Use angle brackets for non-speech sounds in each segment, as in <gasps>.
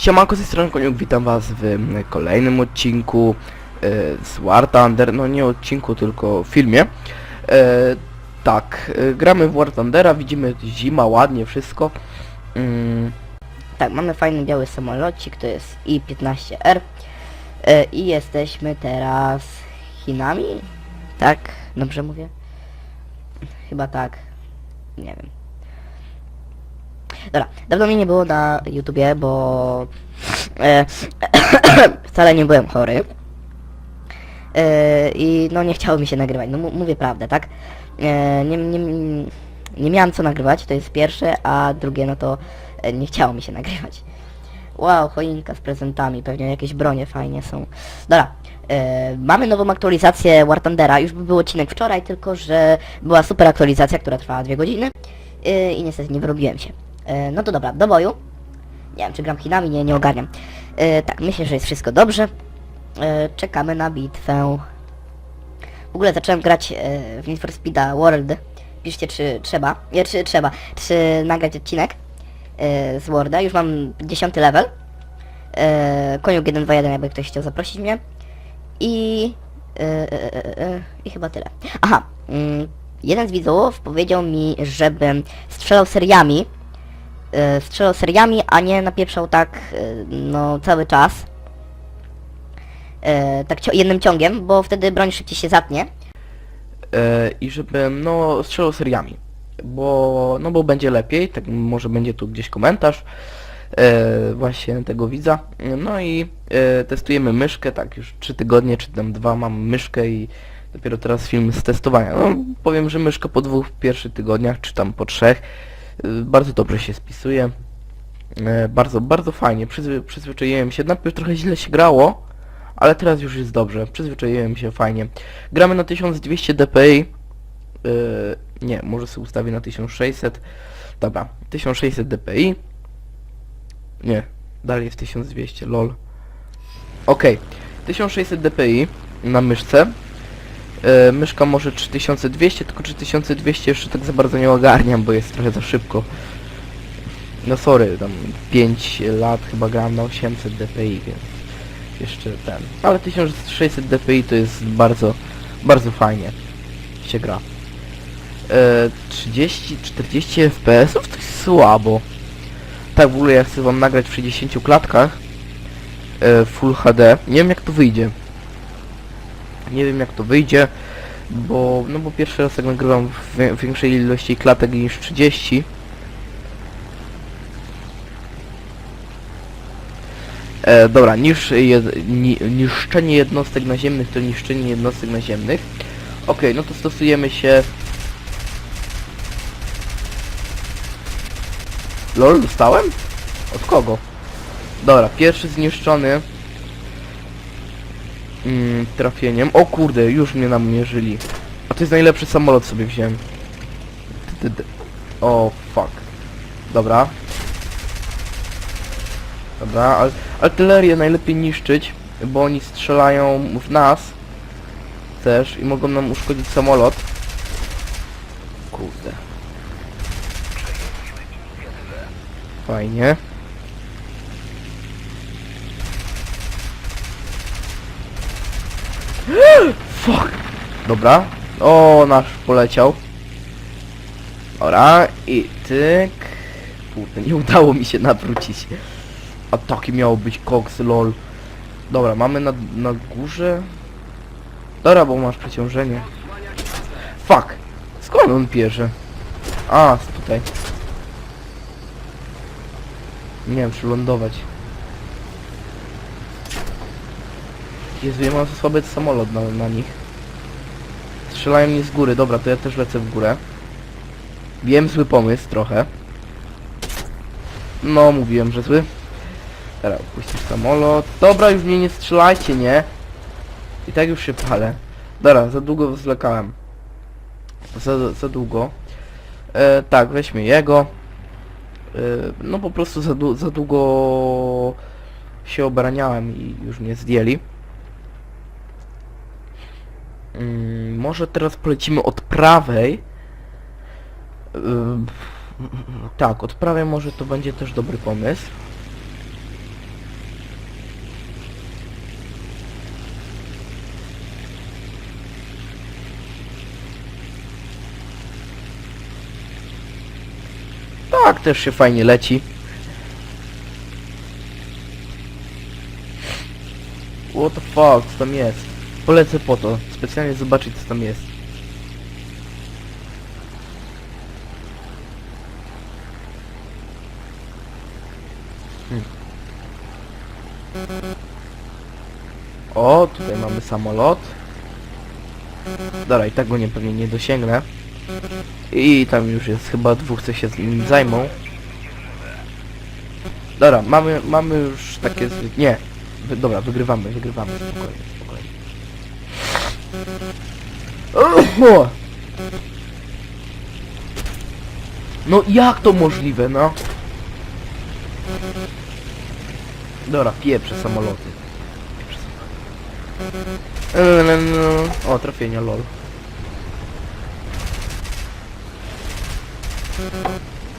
Siemanko z tej strony Koniuk, witam was w mm, kolejnym odcinku e, z War Thunder, no nie odcinku, tylko filmie. E, tak, e, gramy w War Thundera, widzimy zima, ładnie wszystko. Mm, Tak, mamy fajny biały samolocik, to jest I-15R e, i jesteśmy teraz Chinami? Tak? Dobrze mówię? Chyba tak. Nie wiem. Dobra, dawno mnie nie było na YouTubie, bo e, <coughs> wcale nie byłem chory. E, I no nie chciało mi się nagrywać, no mówię prawdę, tak? E, nie, nie, nie miałem co nagrywać, to jest pierwsze, a drugie no to e, nie chciało mi się nagrywać. Wow, choinka z prezentami, pewnie jakieś bronie fajnie są. Dobra, e, mamy nową aktualizację War Thundera, już był odcinek wczoraj, tylko że była super aktualizacja, która trwała dwie godziny e, i niestety nie wyrobiłem się. E, no to dobra, do boju. Nie wiem, czy gram Chinami, nie, nie ogarniam. E, tak, myślę, że jest wszystko dobrze. E, czekamy na bitwę. W ogóle zacząłem grać w Need for Speeda World. Piszcie, czy trzeba, nie, czy trzeba, czy nagrać odcinek z Worda. Już mam 10 level. Koniuk 121, jakby ktoś chciał zaprosić mnie. I... I chyba tyle. Aha, mm, jeden z widzów powiedział mi, żebym strzelał seriami. E, strzelał seriami, a nie napieprzał tak, e, no, cały czas. E, tak cio- jednym ciągiem, bo wtedy broń szybciej się zatnie. e, I żebym, no, strzelał seriami. Bo, no bo będzie lepiej, tak może będzie tu gdzieś komentarz e, właśnie tego widza. No i e, testujemy myszkę, tak już 3 tygodnie, czy tam dwa mam myszkę i dopiero teraz film z testowania. No powiem, że myszka po dwóch pierwszych tygodniach, czy tam po trzech, bardzo dobrze się spisuje. E, bardzo, bardzo fajnie, Przyzwy, przyzwyczaiłem się, najpierw trochę źle się grało, ale teraz już jest dobrze, przyzwyczaiłem się fajnie. Gramy na 1200 dpi, Yy, nie, może sobie ustawię na 1600. Dobra, 1600 dpi. Nie, dalej jest 1200, lol. Okej, 1600 dpi na myszce. Yy, myszka może 3200, tylko 3200 jeszcze tak za bardzo nie ogarniam, bo jest trochę za szybko. No sorry, tam 5 lat chyba grałem na 800 dpi, więc jeszcze ten. Ale 1600 dpi to jest bardzo, bardzo fajnie się gra. E, 30-40 fps to jest słabo. Tak w ogóle ja chcę wam nagrać w 60 klatkach e, Full HD. Nie wiem jak to wyjdzie. Nie wiem jak to wyjdzie, bo no bo pierwszy raz jak nagrywam w większej ilości klatek niż 30. E, dobra, niż, jed, ni, niszczenie jednostek naziemnych to niszczenie jednostek naziemnych. Okej, no to stosujemy się... LOL, dostałem? Od kogo? Dobra, pierwszy zniszczony... Mm, trafieniem. O kurde, już mnie namierzyli. A to jest najlepszy samolot sobie wziąłem. O, fuck. Dobra. Dobra, al artylerię najlepiej niszczyć, bo oni strzelają w nas też i mogą nam uszkodzić samolot. Kurde. Fajnie. <gasps> Fuck. Dobra. O, nasz poleciał. Dobra, i tyk. Kurde, nie udało mi się nawrócić. A taki miało być koks, lol. Dobra, mamy na, na górze. Dobra, bo masz przeciążenie. Fuck! Skąd on bierze? A, tutaj. Nie wiem, czy Jezu, ja mam za słaby samolot na, na nich. Strzelają mnie z góry, dobra, to ja też lecę w górę. Wiem, zły pomysł trochę. No, mówiłem, że zły. Teraz puścisz samolot. Dobra, już mnie nie strzelajcie, nie? I tak już się palę. Dobra, za długo zwlekałem. Za, za długo. E, tak, weźmy jego. E, no po prostu za, za długo się obraniałem i już mnie zdjęli. Mm, może teraz polecimy od prawej. Tak, od prawej może to będzie też dobry pomysł. Tak, też się fajnie leci. What the fuck, co tam jest? Polecę po to, specjalnie zobaczyć co tam jest. Hmm. O, tutaj mamy samolot. Dobra, i tak go nie, pewnie nie dosięgnę. I tam już jest chyba dwóch, co się z nim zajmą. Dobra, mamy, mamy już takie... zwy- Nie. Dobra, wygrywamy, wygrywamy. Spokojnie! No jak to możliwe, no? Dobra, pieprze samoloty. O, trafienia, lol.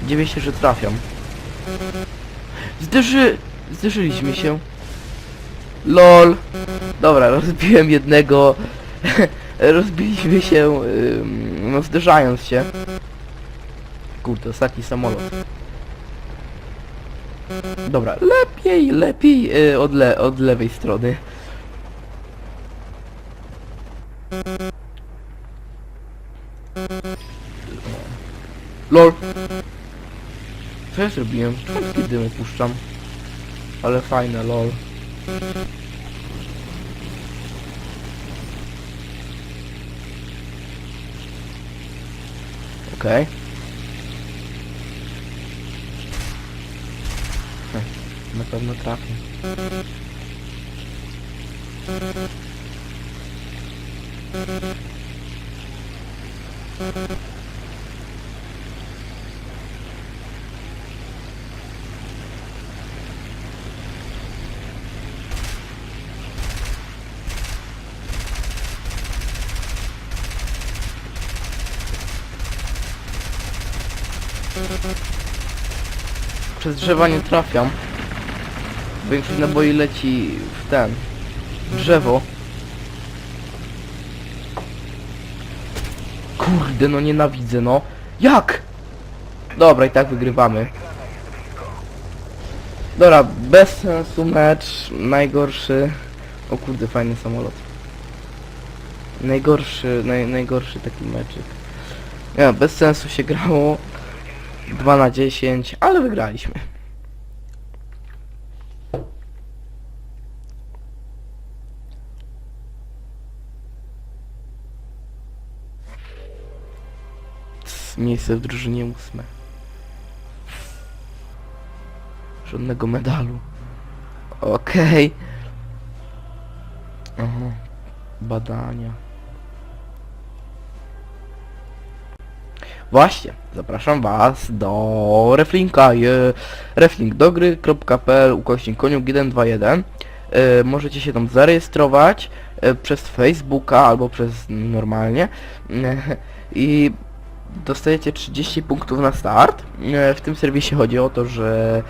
Dziwię się, że trafiam. Zderzy... Zderzyliśmy się. LOL. Dobra, rozbiłem jednego. <laughs> Rozbiliśmy się, ym, no zderzając się. Kurde, ostatni samolot. Dobra, lepiej, lepiej y, od, le od lewej strony. LOL. Co ja zrobiłem? Wszystkie dymy puszczam. Ale fajne, lol. Okej. Hm, Na pewno trafię. Przez drzewa nie trafiam. Większość naboi leci w ten. Drzewo. Kurde, no nienawidzę, no. Jak? Dobra, i tak wygrywamy. Dobra, bez sensu mecz. Najgorszy... O kurde, fajny samolot. Najgorszy, naj, najgorszy taki meczyk. Nie, bez sensu się grało. 2 na 10, ale wygraliśmy. Miejsce w drużynie ósme. Żadnego medalu. Okej. Aha. Badania. Właśnie, zapraszam was do Reflinka, reflink do gry.pl ukośnik koniuk 121 e, Możecie się tam zarejestrować e, przez Facebooka albo przez normalnie <laughs> i dostajecie 30 punktów na start. E, w tym serwisie chodzi o to, że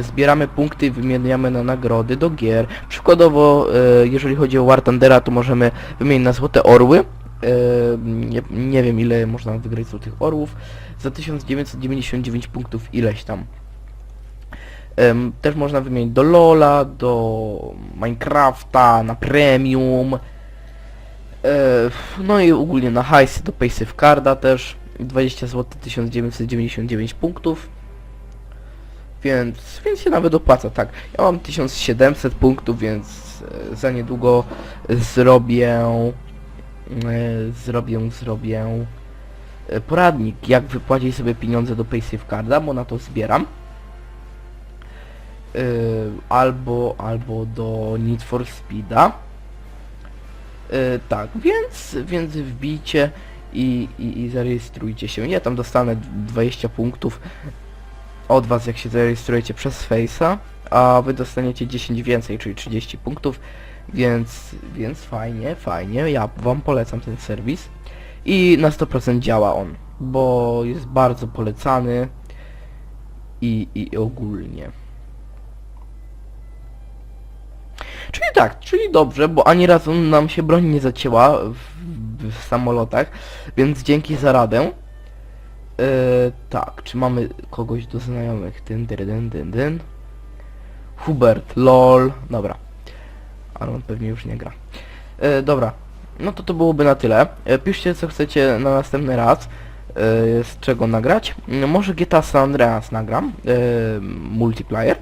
zbieramy punkty i wymieniamy na nagrody do gier. Przykładowo, jeżeli chodzi o War Thundera, to możemy wymienić na złote orły. E, nie, nie wiem ile można wygrać złotych orłów. Za 1999 punktów ileś tam. Też można wymienić do Lola, do Minecrafta, na Premium. E, no i ogólnie na hajsy do Paysafe Carda też. 20 zł 1999 punktów. Więc, więc się nawet opłaca, tak. Ja mam 1700 punktów, więc e, za niedługo zrobię zrobię, zrobię e, poradnik, jak wypłacić sobie pieniądze do PaySafeCarda, bo na to zbieram. E, Albo, albo do Need for Speeda. E, Tak, więc, więc wbijcie i, i, i zarejestrujcie się. Ja tam dostanę 20 punktów od was, jak się zarejestrujecie przez Face'a, a wy dostaniecie 10 więcej, czyli 30 punktów, więc, więc fajnie, fajnie, ja wam polecam ten serwis i na 100% działa on, bo jest bardzo polecany i, i ogólnie. Czyli tak, czyli dobrze, bo ani razu nam się broń nie zacięła w, w samolotach, więc dzięki za radę. tak, czy mamy kogoś do znajomych? Dyn, dyn, dyn, dyn. Hubert, lol. Dobra. Ale on pewnie już nie gra. E, dobra. No to to byłoby na tyle. E, piszcie co chcecie na następny raz. E, z czego nagrać. No, może GTA San Andreas nagram. E, multiplayer.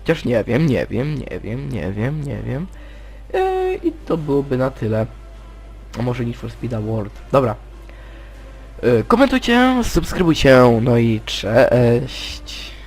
Chociaż nie wiem, nie wiem, nie wiem, nie wiem, nie wiem. E, I to byłoby na tyle. A może Need for Speed Award. Dobra. E, komentujcie, subskrybujcie, no i cześć.